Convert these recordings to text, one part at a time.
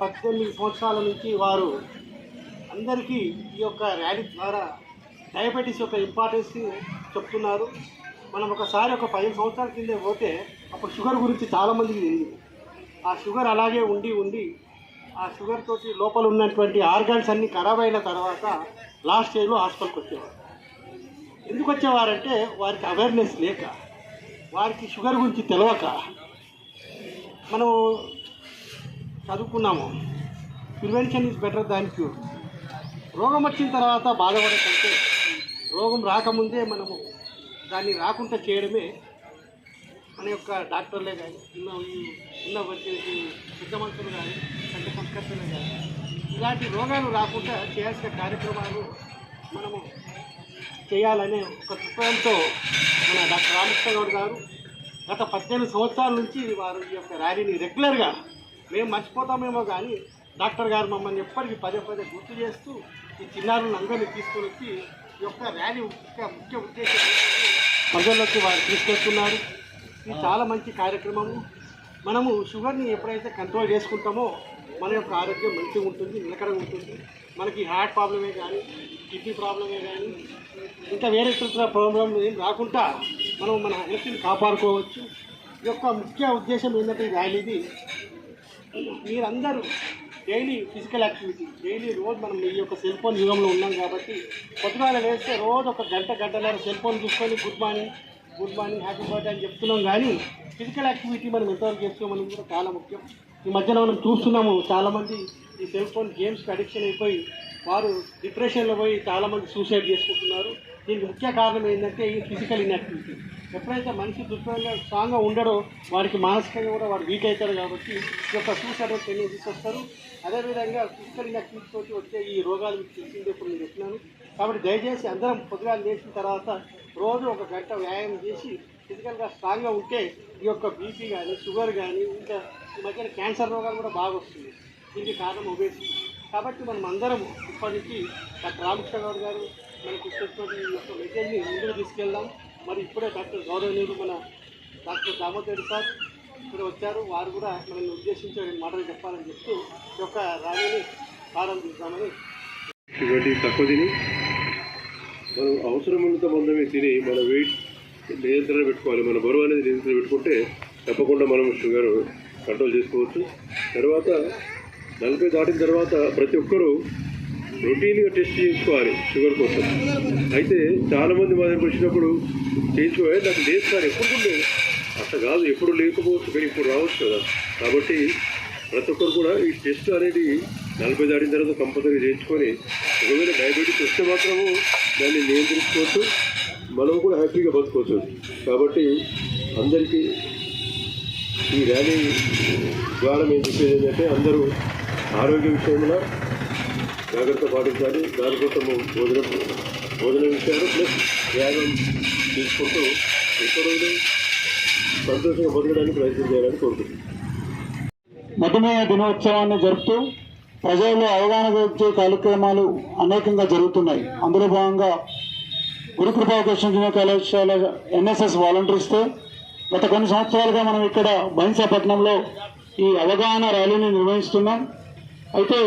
పద్దెనిమిది సంవత్సరాల నుంచి వారు అందరికీ ఈ యొక్క ర్యాలీ ద్వారా డయాబెటీస్ యొక్క ఇంపార్టెన్స్ చెప్తున్నారు. మనం ఒకసారి ఒక పదిహేను సంవత్సరాల కిందే పోతే అప్పుడు షుగర్ గురించి చాలామందికి తెలియదు ఆ షుగర్ అలాగే ఉండి ఉండి ఆ షుగర్ తోటి లోపల ఉన్నటువంటి ఆర్గాన్స్ అన్నీ ఖరాబ్ అయిన తర్వాత లాస్ట్ స్టేజ్లో హాస్పిటల్కి వచ్చేవారు. ఎందుకు వచ్చేవారంటే వారికి అవేర్నెస్ లేక వారికి షుగర్ గురించి తెలియక మనం చదువుకున్నాము. Prevention is better than cure. రోగం వచ్చిన తర్వాత బాధపడే కంటే రోగం రాకముందే మనము దాన్ని రాకుండా చేయడమే మన యొక్క డాక్టర్లే కానీ ఉన్న ఈ- ఉన్న వచ్చేసి పెద్ద మనుషులు కానీ పెద్ద సంస్కర్తలే కానీ ఇలాంటి రోగాలు రాకుండా చేయాల్సిన కార్యక్రమాలు మనము చేయాలనే ఒక దృక్పథంతో మన డాక్టర్ రామకృష్ణ గౌడ్ గారు గత పద్దెనిమిది సంవత్సరాల నుంచి వారు ఈ యొక్క ర్యాలీని రెగ్యులర్గా మేము మర్చిపోతామేమో కానీ డాక్టర్ గారు మమ్మల్ని ఎప్పటికీ పదే పదే గుర్తు చేస్తూ ఈ చిన్నారులను అందరినీ తీసుకొని వచ్చి ఈ యొక్క ర్యాలీ ముఖ్య ముఖ్య ఉద్దేశం ప్రజల్లోకి వారు తీసుకెళ్తున్నారు ఇది చాలా మంచి కార్యక్రమము. మనము షుగర్ని ఎప్పుడైతే కంట్రోల్ చేసుకుంటామో మన యొక్క ఆరోగ్యం మంచిగా ఉంటుంది నిలకడగా ఉంటుంది. మనకి హార్ట్ ప్రాబ్లమే కానీ కిడ్నీ ప్రాబ్లమే కానీ ఇంకా వేరే ఇతర ప్రాబ్లం ఏం రాకుండా మనం మన హెల్త్ని కాపాడుకోవచ్చు. ఈ యొక్క ముఖ్య ఉద్దేశం ఏంటంటే ఈ ర్యాలీది మీరందరూ డైలీ ఫిజికల్ యాక్టివిటీ డైలీ రోజు మనం ఈ యొక్క సెల్ ఫోన్ యుగంలో ఉన్నాం కాబట్టి పొద్దుగాల వేస్తే రోజు ఒక గంట గంటన్నర సెల్ ఫోన్ చూసుకొని good morning good morning happy birthday అని చెప్తున్నాం కానీ ఫిజికల్ యాక్టివిటీ మనం ఎంతవరకు చేసుకోమని కూడా చాలా ముఖ్యం. ఈ మధ్యన మనం చూస్తున్నాము చాలామంది ఈ సెల్ ఫోన్ గేమ్స్కి అడిక్షన్ అయిపోయి వారు డిప్రెషన్లో పోయి చాలామంది సూసైడ్ చేసుకుంటున్నారు. దీనికి ముఖ్య కారణం ఏంటంటే ఈ ఫిజికల్ ఇన్యాక్టివిటీ ఎప్పుడైతే మనిషి దృఢంగా స్ట్రాంగ్గా ఉండడో వారికి మానసికంగా కూడా వారు వీక్ అవుతారు కాబట్టి ఈ యొక్క సూసైడ్ టెండెన్సీస్ వస్తారు అదేవిధంగా ఫిజికల్ ఇన్యాక్టివిటీ తోటి వచ్చే ఈ రోగాలు మీకు తెలిసిందే ఇప్పుడు నేను చెప్తున్నాను కాబట్టి దయచేసి అందరం పొద్దుగా లేచిన తర్వాత రోజు ఒక గంట వ్యాయామం చేసి ఫిజికల్గా స్ట్రాంగ్గా ఉంటే ఈ యొక్క బీపీ కానీ షుగర్ కానీ ఇంకా ఈ మధ్యన క్యాన్సర్ రోగాలు కూడా బాగా వస్తుంది దీనికి కారణం ఒబేసిటీ కాబట్టి మనం అందరం ఇప్పటి నుంచి డాక్టర్ రామకృష్ణ గౌడ్ గారు మనకి ఇచ్చినటువంటి ఈ యొక్క మెసేజ్ని ముందుకు తీసుకెళ్దాం. మరి ఇప్పుడే డాక్టర్ గౌరవనీయులు మన డాక్టర్ దామోదర్ సార్ ఇక్కడ వచ్చారు. వారు కూడా మనల్ని ఉద్దేశించి మాటలు చెప్పాలని చెప్తూ ఈ యొక్క ర్యాలీని ప్రారంభిస్తామని ఇటువంటి తక్కువ తిని మనం అవసరం ఉన్నంత మందమే తిని మన వెయిట్ నియంత్రణ పెట్టుకోవాలి. మన బరువు అనేది నియంత్రణ పెట్టుకుంటే తప్పకుండా మనం షుగర్ కంట్రోల్ చేసుకోవచ్చు. తర్వాత నలభై దాటిన తర్వాత ప్రతి ఒక్కరూ రొటీన్గా టెస్ట్ చేసుకోవాలి షుగర్ కోసం. అయితే చాలామంది మా దగ్గరకు వచ్చినప్పుడు చేయించుకోవాలి నాకు లేదు సార్ ఎప్పుడు లేదు అట్లా కాదు ఎప్పుడు లేకపోవచ్చు కానీ ఇప్పుడు రావచ్చు కదా. కాబట్టి ప్రతి ఒక్కరు కూడా ఈ టెస్ట్ అనేది నలభై దాటిన తర్వాత కంపల్సరీ చేయించుకొని ఒకవేళ డయాబెటీస్ వస్తే మాత్రము దాన్ని నియంత్రించుకోవచ్చు మనం కూడా హ్యాపీగా బతుకోవచ్చు. కాబట్టి అందరికీ ఈ ర్యాలీ ద్వారా మేము చెప్పేది ఏంటంటే అందరూ ఆరోగ్య విషయంలో జాగ్రత్త పాటించాలి. దానికోసము భోజనం భోజనం ఇచ్చారు ప్లస్ వ్యాయామం తీసుకుంటూ ఎక్కువ రోజులు సంతోషంగా బతకడానికి ప్రయత్నం చేయాలని కోరుకుంటున్నాను మధుమేహ దినోత్సవాన్ని జరుపుతూ ప్రజల్లో అవగాహన వచ్చే కార్యక్రమాలు అనేకంగా జరుగుతున్నాయి. అందులో భాగంగా గురుకృపా కృష్ణ జూనియర్ కళాశాల ఎన్ఎస్ఎస్ వాలంటీర్స్తో గత కొన్ని సంవత్సరాలుగా మనం ఇక్కడ బహింసాపట్నంలో ఈ అవగాహన ర్యాలీని నిర్వహిస్తున్నాం. అయితే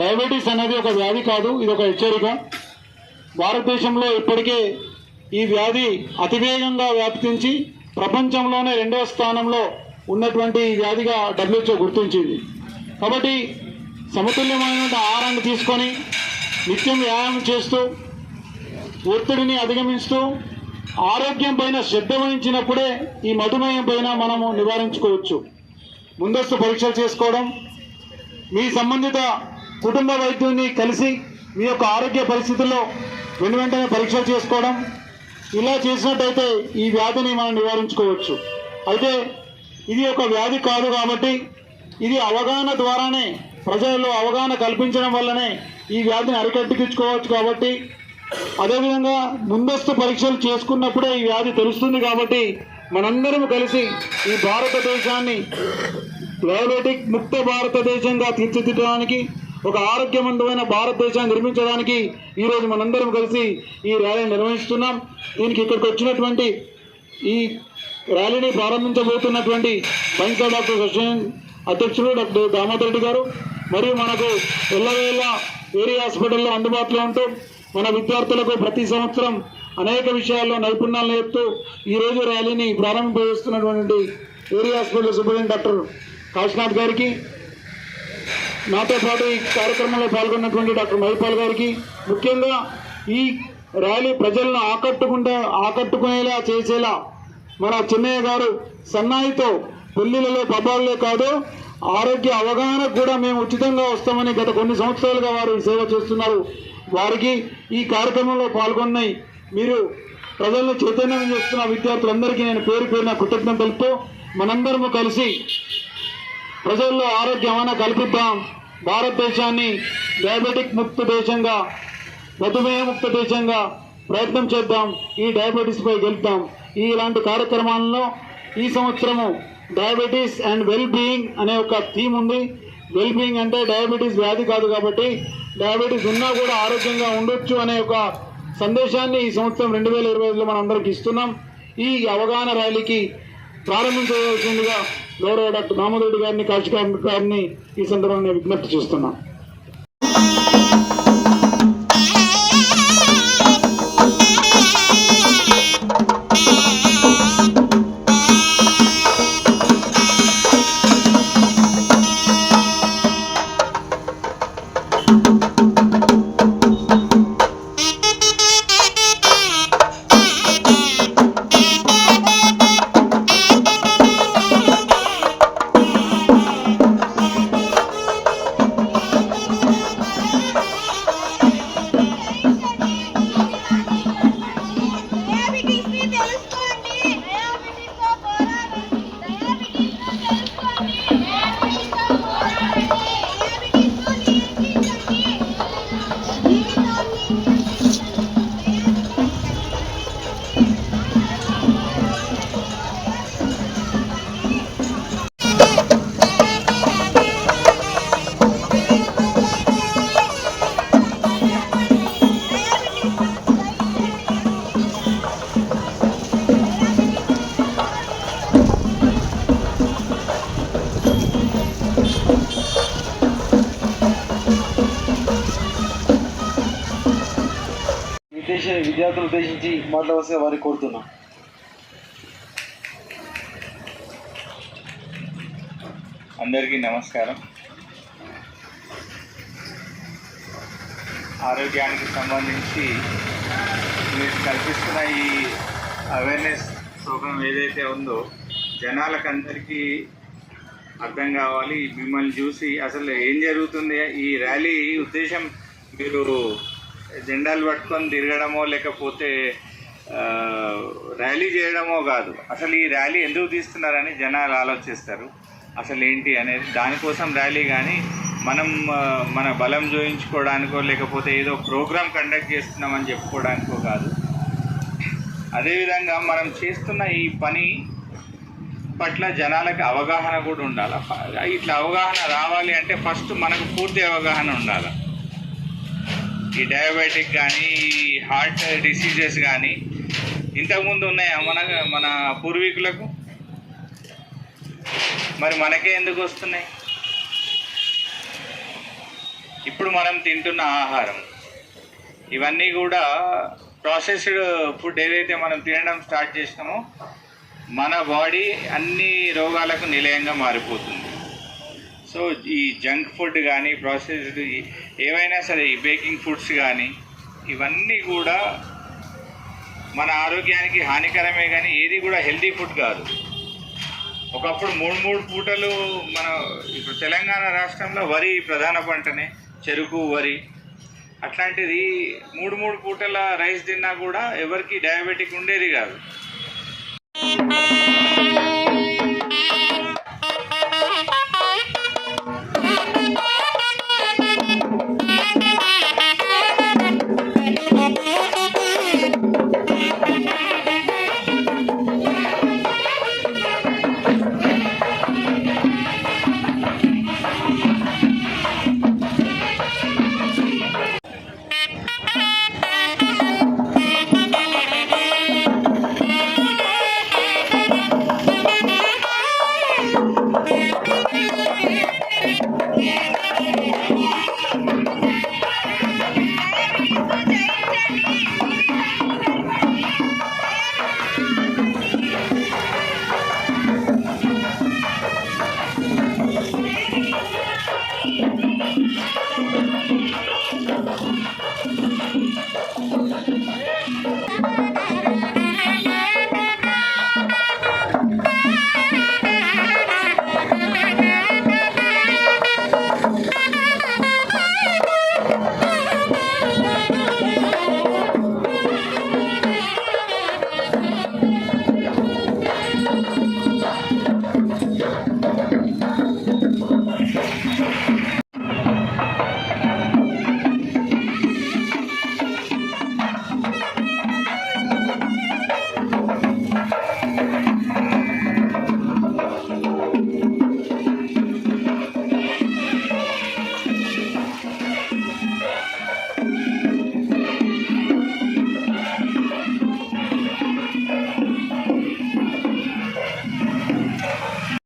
డయాబెటీస్ అనేది ఒక వ్యాధి కాదు ఇది ఒక హెచ్చరిక. భారతదేశంలో ఇప్పటికే ఈ వ్యాధి అతివేగంగా వ్యాప్తించి ప్రపంచంలోనే రెండవ స్థానంలో ఉన్నటువంటి ఈ వ్యాధిగా డబ్ల్యూహెచ్ఓ గుర్తించింది. కాబట్టి సమతుల్యమైన ఆహారాన్ని తీసుకొని నిత్యం వ్యాయామం చేస్తూ ఒత్తిడిని అధిగమిస్తూ ఆరోగ్యం పైన శ్రద్ధ వహించినప్పుడే ఈ మధుమేహం పైన మనము నివారించుకోవచ్చు. ముందస్తు పరీక్షలు చేసుకోవడం మీ సంబంధిత కుటుంబ వైద్యుని కలిసి మీ యొక్క ఆరోగ్య పరిస్థితుల్లో వెను వెంటనే పరీక్షలు చేసుకోవడం ఇలా చేసినట్టయితే ఈ వ్యాధిని మనం నివారించుకోవచ్చు. అయితే ఇది ఒక వ్యాధి కాదు కాబట్టి ఇది అవగాహన ద్వారానే ప్రజల్లో అవగాహన కల్పించడం వల్లనే ఈ వ్యాధిని అరికట్టించుకోవచ్చు కాబట్టి అదేవిధంగా ముందస్తు పరీక్షలు చేసుకున్నప్పుడే ఈ వ్యాధి తెలుస్తుంది కాబట్టి మనందరం కలిసి ఈ భారతదేశాన్ని డయాబెటిక్ ముక్త భారతదేశంగా తీర్చిదిద్దడానికి ఒక ఆరోగ్యవంతమైన భారతదేశాన్ని నిర్మించడానికి ఈరోజు మనందరం కలిసి ఈ ర్యాలీని నిర్వహిస్తున్నాం. దీనికి ఇక్కడికి వచ్చినటువంటి ఈ ర్యాలీని ప్రారంభించబోతున్నటువంటి బైన్సా డాక్టర్ సత్యన్ అధ్యక్షుడు డాక్టర్ దామోదర్ రెడ్డి గారు మరియు మనకు ఎల్లవేళ ఏరియా హాస్పిటల్లో అందుబాటులో ఉంటూ మన విద్యార్థులకు ప్రతి సంవత్సరం అనేక విషయాల్లో నైపుణ్యాలు నేర్పుతూ ఈరోజు ర్యాలీని ప్రారంభిస్తున్నటువంటి area hospital superintendent doctor Kashinath గారికి నాతో పాటు ఈ కార్యక్రమంలో పాల్గొన్నటువంటి డాక్టర్ మహిపాల్ గారికి ముఖ్యంగా ఈ ర్యాలీ ప్రజలను ఆకట్టుకుంటే ఆకట్టుకునేలా చేసేలా మన చిన్నయ్య గారు సన్నాయితో పెళ్ళిలలో పబ్బాల్లో కాదు ఆరోగ్య అవగాహన కూడా మేము ఉచితంగా వస్తామని గత కొన్ని సంవత్సరాలుగా వారు సేవ చేస్తున్నారు. వారికి ఈ కార్యక్రమంలో పాల్గొన్నాయి మీరు ప్రజలను చైతన్యం చేస్తున్న విద్యార్థులందరికీ నేను పేరు పేరున కృతజ్ఞతలతో మనందరము కలిసి ప్రజల్లో ఆరోగ్యమైన కల్పిద్దాం. భారతదేశాన్ని డయాబెటిక్ ముక్త దేశంగా మధుమేహ ముక్త దేశంగా ప్రయత్నం చేద్దాం. ఈ డయాబెటీస్పై గెలుద్దాం. ఈ ఇలాంటి కార్యక్రమాలలో ఈ సంవత్సరము డయాబెటీస్ అండ్ వెల్ బీయింగ్ అనే ఒక థీమ్ ఉంది. వెల్ బీయింగ్ అంటే డయాబెటీస్ వ్యాధి కాదు కాబట్టి డయాబెటీస్ ఉన్నా కూడా ఆరోగ్యంగా ఉండొచ్చు అనే ఒక సందేశాన్ని ఈ సంవత్సరం రెండు వేల ఇరవై ఐదులో మనం అందరికి ఇస్తున్నాం. ఈ అవగాహన ర్యాలీకి ప్రారంభించవలసిందిగా గౌరవ డాక్టర్ దామోదరుడు గారిని కాశీకాంత్ గారిని ఈ సందర్భంగా విజ్ఞప్తి చేస్తున్నాను. ఉద్దేశించి మాట్లాడవలసిన వారిని అందరికీ నమస్కారం. ఆరోగ్యానికి సంబంధించి మీరు కల్పిస్తున్న ఈ అవేర్నెస్ ప్రోగ్రామ్ ఏదైతే ఉందో జనాలకు అందరికీ అర్థం కావాలి. మిమ్మల్ని చూసి అసలు ఏం జరుగుతుంది? ఈ ర్యాలీ ఉద్దేశం మీరు జెండాలు పట్టుకొని తిరగడమో లేకపోతే ర్యాలీ చేయడమో కాదు. అసలు ఈ ర్యాలీ ఎందుకు తీస్తున్నారని జనాలు ఆలోచిస్తారు. అసలు ఏంటి అనేది దానికోసం ర్యాలీ కానీ మనం మన బలం చూయించుకోవడానికో లేకపోతే ఏదో ప్రోగ్రామ్ కండక్ట్ చేస్తున్నామని చెప్పుకోవడానికో కాదు. అదేవిధంగా మనం చేస్తున్న ఈ పని పట్ల జనాలకు అవగాహన కూడా ఉండాలి? ఇట్లా అవగాహన రావాలి అంటే ఫస్ట్ మనకు పూర్తి అవగాహన ఉండాలి? ఈ డయాబెటిక్ కానీ ఈ హార్ట్ డిసీజెస్ కానీ ఇంతకుముందు ఉన్నాయా మన మన పూర్వీకులకు. మరి మనకే ఎందుకు వస్తున్నాయి? ఇప్పుడు మనం తింటున్న ఆహారం. ఇవన్నీ కూడా ప్రాసెస్డ్ ఫుడ్ ఏదైతే మనం తినడం స్టార్ట్ చేసినామో మన బాడీ అన్ని రోగాలకు నిలయంగా మారిపోతుంది. సో ఈ జంక్ ఫుడ్ కానీ ప్రాసెస్డ్ ఏవైనా సరే ఈ బేకింగ్ ఫుడ్స్ కానీ ఇవన్నీ కూడా మన ఆరోగ్యానికి హానికరమే కానీ ఏది కూడా హెల్తీ ఫుడ్ కాదు. ఒకప్పుడు మూడు మూడు పూటలు మన ఇప్పుడు తెలంగాణ రాష్ట్రంలో వరి ప్రధాన పంటనే చెరుకు వరి. అట్లాంటిది మూడు మూడు పూటల రైస్ తిన్నా కూడా ఎవరికి డయాబెటిక్ ఉండేది కాదు.